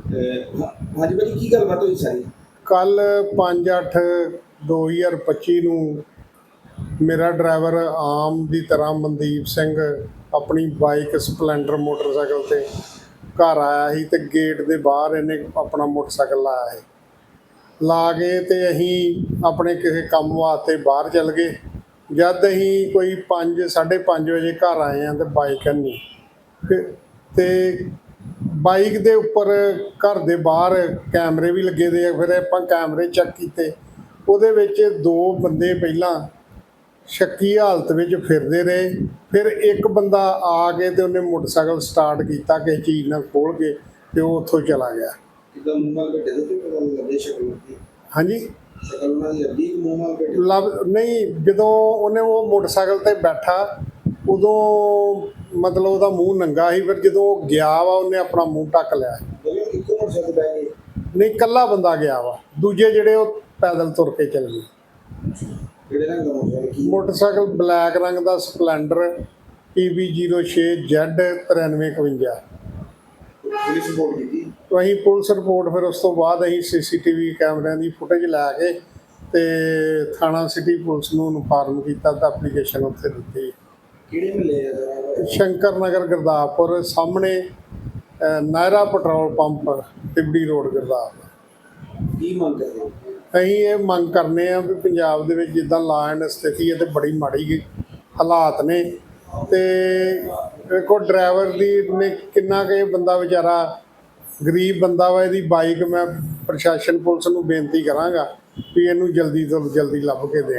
ਅਹ ਹਾਂ- ਹਾਂਜੀ ਭਾਜੀ, ਕੀ ਗੱਲਬਾਤ ਹੋਈ ਸਾਰੀ? ਕੱਲ 5/8/2025 ਨੂੰ ਮੇਰਾ ਡਰਾਈਵਰ ਆਮ ਦੀ ਤਰ੍ਹਾਂ ਮਨਦੀਪ ਸਿੰਘ ਆਪਣੀ ਬਾਈਕ ਸਪਲੈਂਡਰ ਮੋਟਰਸਾਈਕਲ ਤੇ ਘਰ ਆਇਆ ਸੀ ਤੇ ਗੇਟ ਦੇ ਬਾਹਰ ਇਹਨੇ ਆਪਣਾ ਮੋਟਰਸਾਈਕਲ ਲਾਇਆ ਸੀ। ਲਾ ਕੇ ਤੇ ਅਸੀਂ ਆਪਣੇ ਕਿਸੇ ਕੰਮ ਵਾਸਤੇ ਬਾਹਰ ਚੱਲ ਗਏ। ਜਦ ਅਸੀਂ ਕੋਈ 5 5:30 ਵਜੇ ਘਰ ਆਏ ਆ ਤੇ ਬਾਈਕ ਨਹੀਂ। ਤੇ- ਤੇ ਬਾਈਕ ਦੇ ਉੱਪਰ ਘਰ ਦੇ ਬਾਹਰ ਕੈਮਰੇ ਵੀ ਲੱਗੇ ਦੇ ਆ ਫਿਰ ਆਪਾਂ ਕੈਮਰੇ ਚੈੱਕ ਕੀਤੇ। ਉਹਦੇ ਵਿੱਚ ਦੋ ਬੰਦੇ ਪਹਿਲਾਂ ਸ਼ੱਕੀ ਹਾਲਤ ਵਿੱਚ ਫਿਰਦੇ ਰਹੇ। ਫਿਰ ਇੱਕ ਬੰਦਾ ਆ ਕੇ ਤੇ ਉਹਨੇ ਮੋਟਰਸਾਈਕਲ ਸਟਾਰਟ ਕੀਤਾ ਕਿਸੇ ਚੀਜ਼ ਨਾਲ ਖੋਲ ਕੇ ਤੇ ਉਹ ਉੱਥੋਂ ਚਲਾ ਗਿਆ। ਕਿਦਾਂ ਮੂੰਹ ਨਾਲ ਬੈਠੇ ਸੀ ਤੇ ਪਤਾ ਲੱਗੇ ਸ਼ਕਲ ਦੀ ਹਾਂਜੀ? ਸ਼ਕਲ ਕੁ ਮੂੰਹ ਨਹੀਂ ਜਦੋਂ ਉਹਨੇ ਉਹ ਮੋਟਰਸਾਈਕਲ ਤੇ ਬੈਠਾ ਉਦੋਂ ਮਤਲਬ ਉਹਦਾ ਮੂੰਹ ਨੰਗਾ ਸੀ ਫਿਰ ਜਦੋਂ ਉਹ ਗਿਆ ਵਾ ਉਹਨੇ ਆਪਣਾ ਮੂੰਹ ਢੱਕ ਲਿਆ। ਇੱਕੋ ਮੋਟਰਸਾਈਕਲ ਗਏ ਨਹੀਂ ਇਕੱਲਾ ਬੰਦਾ ਗਿਆ ਵਾ। ਦੂਜੇ ਜਿਹੜੇ ਉਹ ਪੈਦਲ ਤੁਰ ਕੇ ਚੱਲ ਗਏ। ਕਿਹੜੇ ਰੰਗ ਦਾ ਮੋਟਰਸਾਈਕਲ? ਕੀ? ਮੋਟਰਸਾਈਕਲ ਬਲੈਕ ਰੰਗ ਦਾ ਸਪਲੈਂਡਰ PB06Z 9351 ਪੁਲਿਸ ਰਿਪੋਰਟ ਕੀਤੀ? ਅਸੀਂ ਪੁਲਿਸ ਰਿਪੋਰਟ ਫਿਰ ਉਸ ਤੋਂ ਬਾਅਦ ਅਸੀਂ ਸੀਸੀਟੀਵੀ ਕੈਮਰਿਆਂ ਦੀ ਫੁਟੇਜ ਲੈ ਕੇ ਤੇ ਥਾਣਾ ਸਿਟੀ ਪੁਲਿਸ ਨੂੰ ਇਨਫਾਰਮ ਕੀਤਾ ਤਾਂ ਐਪਲੀਕੇਸ਼ਨ ਉੱਥੇ ਦਿੱਤੀ। ਕਿਹੜੇ ਮਿਲੇ ਆ? ਜਰਾ ਸ਼ੰਕਰ ਨਗਰ ਗੁਰਦਾਸਪੁਰ ਸਾਹਮਣੇ Nayara petrol pump Tibri road Gurdaspur. ਕੀ ਮੰਗ ਕਰਦੇ? ਅਸੀਂ ਇਹ ਮੰਗ ਕਰਨੇ ਆ ਵੀ ਪੰਜਾਬ ਦੇ ਵਿੱਚ ਜਿੱਦਾਂ ਲਾ ਐਂਡ ਸਥਿਤੀ ਹੈ ਤੇ ਬੜੀ ਮਾੜੀ ਹਾਲਾਤ ਨੇ ਤੇ ਵੇਖੋ ਡਰਾਈਵਰ ਦੀ ਨੇ ਕਿੰਨਾ ਕੁ ਬੰਦਾ ਵਿਚਾਰਾ ਗਰੀਬ ਬੰਦਾ ਵਾ ਇਹਦੀ ਬਾਈਕ ਮੈਂ ਪ੍ਰਸ਼ਾਸਨ ਪੁਲਿਸ ਨੂੰ ਬੇਨਤੀ ਕਰਾਂਗਾ ਵੀ ਇਹਨੂੰ ਜਲਦੀ ਤੋਂ ਜਲਦੀ ਲੱਭ ਕੇ ਦੇਣ।